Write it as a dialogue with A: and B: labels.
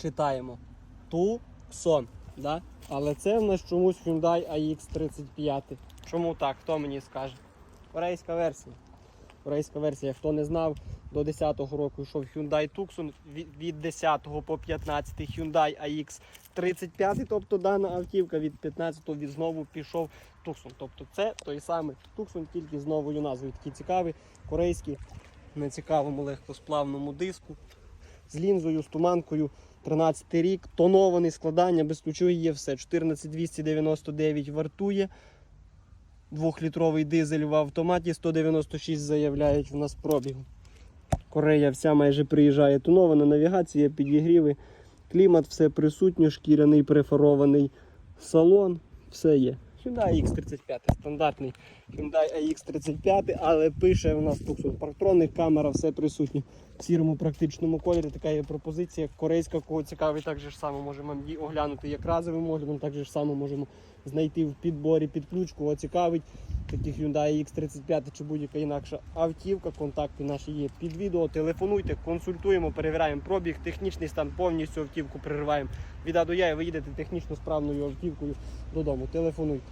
A: читаємо Tucson. Да? Але це в нас чомусь Hyundai AX35. Чому так? Хто мені скаже? Корейська версія. Корейська версія, хто не знав, до 10-го року йшов Hyundai Tucson, від- від 10 по 15 Hyundai AX35, тобто дана автівка від 15 від знову пішов Tucson. Тобто це той самий Tucson, тільки з новою назвою. Такий цікавий, корейський, на цікавому легкосплавному диску, з лінзою, з туманкою. 13 рік, тонований складання, без ключу є все. 14299 вартує. Двохлітровий дизель в автоматі 196 заявляють в нас пробігу. Корея вся майже приїжджає тонована, навігація, підігріви, клімат, все присутнє, шкіряний префарований салон, все є. Hyundai X35 стандартний Hyundai AX35, але пише у нас Tucson Parktronix, камера, все присутнє в сірому практичному кольорі. Така є пропозиція. Корейська, кого цікавий, так же ж само можемо її оглянути як разовим оглядом, так же ж само можемо знайти в підборі під ключ, кого цікавить. Таких Hyundai X35 чи будь-яка інакша автівка. Контакти наші є під відео. Телефонуйте, консультуємо, перевіряємо пробіг, технічний стан, повністю автівку перериваємо від А до Я і ви їдете технічно справною автівкою додому. Телефонуйте.